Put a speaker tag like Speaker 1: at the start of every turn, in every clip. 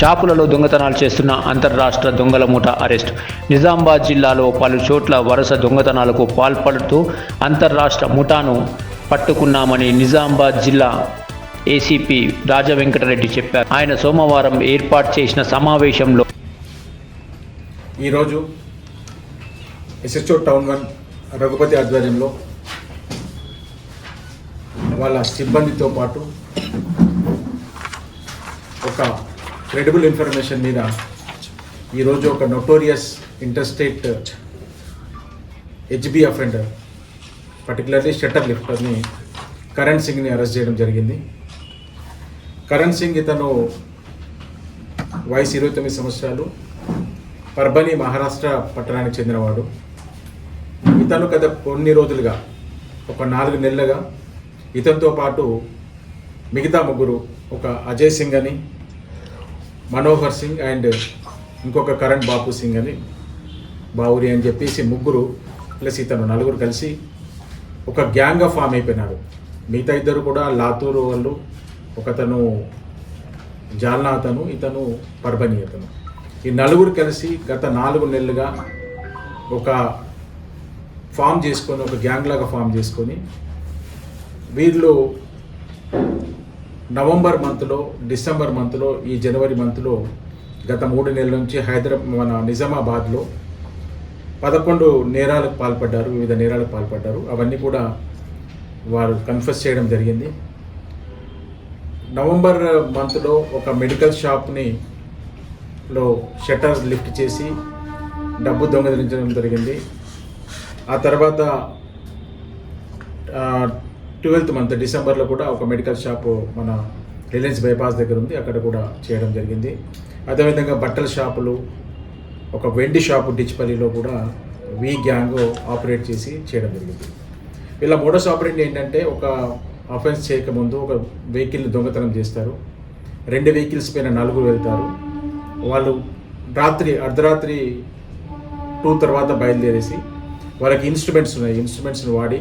Speaker 1: షాపులలో దొంగతనాలు చేస్తున్న అంతర్రాష్ట్ర దొంగల మూట అరెస్ట్. నిజామాబాద్ జిల్లాలో పలు చోట్ల వరుస దొంగతనాలకు పాల్పడుతూ అంతర్రాష్ట్ర ముఠాను పట్టుకున్నామని నిజామాబాద్ జిల్లా ఏసీపీ రాజవెంకటరెడ్డి చెప్పారు. ఆయన సోమవారం ఏర్పాటు చేసిన సమావేశంలో
Speaker 2: ఈరోజు ఎస్హెచ్ఓ టౌన్ వన్ రఘుపతి ఆధ్వర్యంలో వాళ్ళ సిబ్బందితో పాటు ఒక క్రెడిబుల్ ఇన్ఫర్మేషన్ మీద ఈరోజు ఒక notorious interstate HB offender particularly shutter లిఫ్టర్ని Karan సింగ్ని అరెస్ట్ చేయడం జరిగింది. కరణ్ సింగ్ ఇతను వయసు ఇరవై తొమ్మిది సంవత్సరాలు పర్బని మహారాష్ట్ర పట్టణానికి చెందినవాడు. ఇతను గత కొన్ని రోజులుగా ఒక నాలుగు నెలలుగా ఇతనితో పాటు మిగతా ముగ్గురు ఒక అజయ్ సింగ్ అని మనోహర్ సింగ్ అండ్ ఇంకొక కరణ్ బాపు సింగ్ అని బావురి అని చెప్పేసి ముగ్గురు ప్లస్ ఇతను నలుగురు కలిసి ఒక గ్యాంగ్గా ఫామ్ అయిపోయినారు. మిగతా ఇద్దరు కూడా లాతూరు వాళ్ళు ఒకతను జాల్నా అతను ఇతను పర్బని అతను. ఈ నలుగురు కలిసి గత నాలుగు నెలలుగా ఒక ఫామ్ చేసుకొని ఒక గ్యాంగ్ లాగా ఫామ్ చేసుకొని వీళ్ళు నవంబర్ మంత్లో డిసెంబర్ మంత్లో ఈ జనవరి మంత్లో గత మూడు నెలల నుంచి హైదరాబాద్ మన నిజామాబాద్లో పదకొండు నేరాలకు పాల్పడ్డారు వివిధ నేరాలకు పాల్పడ్డారు. అవన్నీ కూడా వారు కన్ఫెస్ చేయడం జరిగింది. నవంబర్ మంత్లో ఒక మెడికల్ షాప్ని లో షట్టర్స్ లిఫ్ట్ చేసి డబ్బు దొంగలించడం జరిగింది. ఆ తర్వాత ట్వెల్త్ మంత్ డిసెంబర్లో కూడా ఒక మెడికల్ షాపు మన రిలయన్స్ బైపాస్ దగ్గర ఉంది. అక్కడ కూడా చేయడం జరిగింది. అదేవిధంగా బట్టల షాపులు ఒక వెండి షాపు డిచ్పల్లిలో కూడా వి గ్యాంగ్ ఆపరేట్ చేసి చేయడం జరిగింది. వీళ్ళ మోడస్ ఆపరేట్ ఏంటంటే ఒక అఫెన్స్ చేయకముందు ఒక వెహికల్ని దొంగతనం చేస్తారు. రెండు వెహికల్స్ పైన నలుగురు వెళ్తారు. వాళ్ళు రాత్రి అర్ధరాత్రి టూ తర్వాత బయలుదేరేసి వాళ్ళకి ఇన్స్ట్రుమెంట్స్ ఉన్నాయి. ఇన్స్ట్రుమెంట్స్ని వాడి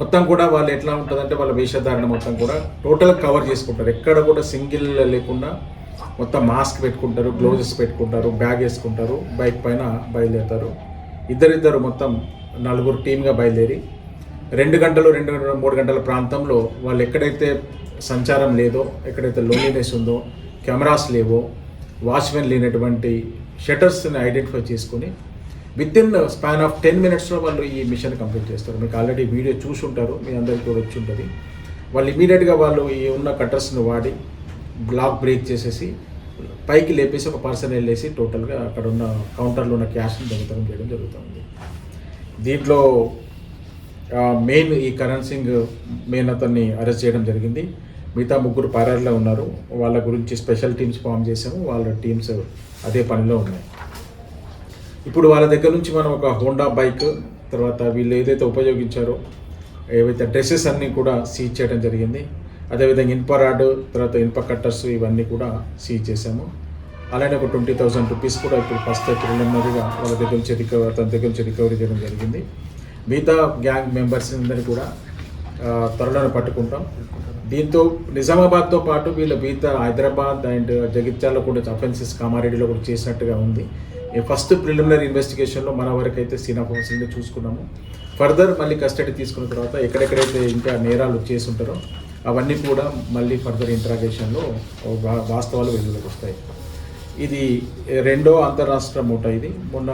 Speaker 2: మొత్తం కూడా వాళ్ళు ఎట్లా ఉంటుందంటే వాళ్ళ వేషధారణ మొత్తం కూడా టోటల్ కవర్ చేసుకుంటారు. ఎక్కడ కూడా సింగిల్ లేకుండా మొత్తం మాస్క్ పెట్టుకుంటారు గ్లోజెస్ పెట్టుకుంటారు బ్యాగ్ వేసుకుంటారు బైక్ పైన బయలుదేరుతారు. ఇద్దరిద్దరు మొత్తం నలుగురు టీమ్గా బయలుదేరి రెండు గంటలు రెండు గంటల మూడు గంటల ప్రాంతంలో వాళ్ళు ఎక్కడైతే సంచారం లేదో ఎక్కడైతే లోన్లీనెస్ ఉందో కెమెరాస్ లేవో వాచ్మెన్ లేనటువంటి షటర్స్ని ఐడెంటిఫై చేసుకొని within span of ten మినిట్స్లో వాళ్ళు ఈ మిషన్ కంప్లీట్ చేస్తారు. మీకు ఆల్రెడీ వీడియో చూసి ఉంటారు. మీ అందరికీ కూడా వచ్చి ఉంటుంది. వాళ్ళు ఇమీడియట్గా వాళ్ళు ఈ ఉన్న కట్టర్స్ని వాడి బ్లాక్ బ్రేక్ చేసేసి పైకి లేపేసి ఒక పర్సన్ వెళ్ళేసి టోటల్గా అక్కడ ఉన్న కౌంటర్లో ఉన్న క్యాష్ని దొంగతనం చేయడం జరుగుతుంది. దీంట్లో మెయిన్ ఈ కరణ్ సింగ్ మెయిన్ అతన్ని అరెస్ట్ చేయడం జరిగింది. మిగతా ముగ్గురు పారాల్లో ఉన్నారు. వాళ్ళ గురించి స్పెషల్ టీమ్స్ ఫామ్ చేసాము. వాళ్ళ టీమ్స్ అదే పనిలో ఉన్నాయి. ఇప్పుడు వాళ్ళ దగ్గర నుంచి మనం ఒక హోండా బైక్ తర్వాత వీళ్ళు ఏదైతే ఉపయోగించారో ఏవైతే డ్రెస్సెస్ అన్నీ కూడా సీజ్ చేయడం జరిగింది అదేవిధంగా ఇన్ప రాడ్ తర్వాత ఇన్ప కట్టర్స్ ఇవన్నీ కూడా సీజ్ చేశాము. అలానే ఒక ట్వంటీ థౌసండ్ రూపీస్ కూడా ఇప్పుడు ఫస్ట్ ప్రిలిమినరీగా వాళ్ళ దగ్గర నుంచి రికవరీ తన దగ్గర నుంచి రికవరీ చేయడం జరిగింది. మిగతా గ్యాంగ్ మెంబర్స్ అందరినీ కూడా ఆ, త్వరలోనే పట్టుకుంటాం. దీంతో నిజామాబాద్తో పాటు వీళ్ళ మిగతా హైదరాబాద్ అండ్ జగిత్యాలలో కూడా అఫెన్సెస్ కామారెడ్డిలో కూడా చేసినట్టుగా ఉంది. ఫస్ట్ ప్రిలిమినరీ ఇన్వెస్టిగేషన్లో మన వరకు అయితే సీన్ ఆఫ్ చూసుకున్నాము. ఫర్దర్ మళ్ళీ కస్టడీ తీసుకున్న తర్వాత ఎక్కడెక్కడైతే ఇంకా నేరాలు చేసి ఉంటారో అవన్నీ కూడా మళ్ళీ ఫర్దర్ ఇంట్రాగేషన్లో వాస్తవాలు వెలుగులోకి వస్తాయి. ఇది రెండో అంతరాష్ట్ర మూట ఇది. మొన్న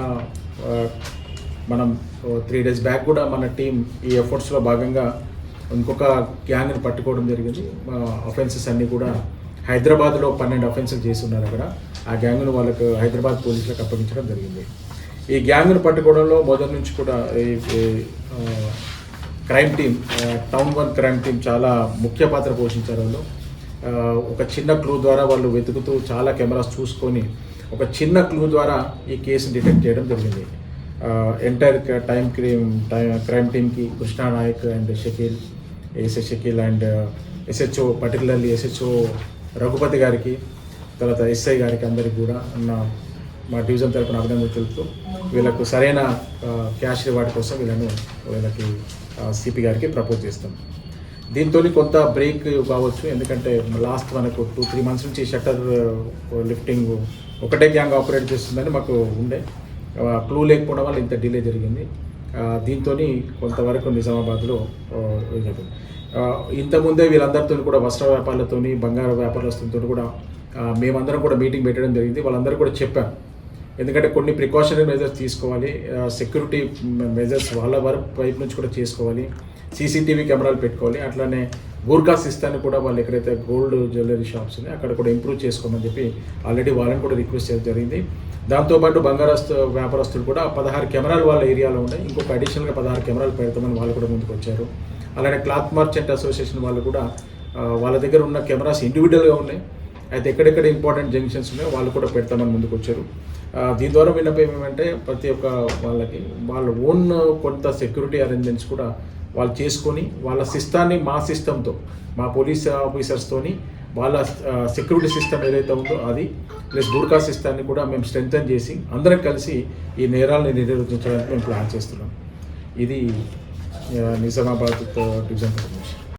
Speaker 2: మనం త్రీ డేస్ బ్యాక్ కూడా మన టీం ఈ ఎఫర్ట్స్లో భాగంగా ఇంకొక గ్యాంగ్ని పట్టుకోవడం జరిగింది. అఫెన్సెస్ అన్నీ కూడా హైదరాబాద్లో పన్నెండు అఫెన్సులు చేసి ఉన్నారు అక్కడ. ఆ గ్యాంగును వాళ్ళకు హైదరాబాద్ పోలీసులకు అప్పగించడం జరిగింది. ఈ గ్యాంగును పట్టుకోవడంలో మొదటి నుంచి కూడా ఈ crime team town one crime team చాలా ముఖ్య పాత్ర పోషించారు వాళ్ళు. ఒక చిన్న క్లూ ద్వారా వాళ్ళు వెతుకుతూ చాలా కెమెరాస్ చూసుకొని ఒక చిన్న క్లూ ద్వారా ఈ కేసుని డిటెక్ట్ చేయడం జరిగింది. Entire time crime time crime టీమ్కి Krishna Nayak and Shakeel SS Shakeel and SHO particularly SHO Raghupathi గారికి తర్వాత ఎస్ఐ గారికి అందరికి కూడా నా మా డివిజన్ తరపున అభినందనలు తెలుపుతూ వీళ్ళకు సరైన క్యాష్ రివార్డ్ కోసం వీళ్ళను వీళ్ళకి సిపి గారికి ప్రపోజ్ చేస్తాం. దీంతో కొంత బ్రేక్ కావచ్చు ఎందుకంటే లాస్ట్ మనకు టూ త్రీ మంత్స్ నుంచి షట్టర్ లిఫ్టింగ్ ఒకటే గ్యాంగ్ ఆపరేట్ చేస్తుందని మాకు ఉండే. క్లూ లేకపోవడం వల్ల ఇంత డిలే జరిగింది. దీంతో కొంతవరకు నిజామాబాద్లో ఇంతకుముందే వీళ్ళందరితో కూడా వస్త్ర వ్యాపారులతో బంగారు వ్యాపారస్తులతో కూడా మేమందరం కూడా మీటింగ్ పెట్టడం జరిగింది. వాళ్ళందరూ కూడా చెప్పాం ఎందుకంటే కొన్ని ప్రికాషనరీ మెజర్స్ తీసుకోవాలి సెక్యూరిటీ మెజర్స్ వాళ్ళ వరకు వైపు నుంచి కూడా చేసుకోవాలి సీసీటీవీ కెమెరాలు పెట్టుకోవాలి. అట్లానే గూర్ఖా సిస్తాన్ని కూడా వాళ్ళు ఎక్కడైతే గోల్డ్ జ్యువెలరీ షాప్స్ ఉన్నాయి అక్కడ కూడా ఇంప్రూవ్ చేసుకోమని చెప్పి ఆల్రెడీ వాళ్ళని కూడా రిక్వెస్ట్ చేయడం జరిగింది. దాంతోపాటు బంగారస్తు వ్యాపారస్తులు కూడా పదహారు కెమెరాలు వాళ్ళ ఏరియాలో ఉన్నాయి. ఇంకొక అడిషనల్గా పదహారు కెమెరాలు పెడతామని వాళ్ళు కూడా ముందుకు వచ్చారు. అలానే క్లాత్ మర్చెంట్ అసోసియేషన్ వాళ్ళు కూడా వాళ్ళ దగ్గర ఉన్న కెమెరాస్ ఇండివిజువల్గా ఉన్నాయి. అయితే ఎక్కడెక్కడ ఇంపార్టెంట్ జంక్షన్స్ ఉన్నాయో వాళ్ళు కూడా పెడతామని ముందుకు వచ్చారు. దీని ద్వారా విన్నపం ఏమంటే ప్రతి ఒక్క వాళ్ళకి వాళ్ళ ఓన్ కొంత సెక్యూరిటీ అరేంజ్మెంట్స్ కూడా వాళ్ళు చేసుకొని వాళ్ళ సిస్టాన్ని మా సిస్టంతో మా పోలీస్ ఆఫీసర్స్తోని వాళ్ళ సెక్యూరిటీ సిస్టమ్ ఏదైతే ఉందో అది ప్లస్ గుర్కా సిస్టాన్ని కూడా మేము స్ట్రెంగ్తన్ చేసి అందరం కలిసి ఈ నేరాలను నిర్వహించడానికి మేము ప్లాన్ చేస్తున్నాం. ఇది నిజామాబాద్ డివిజన్ గురించి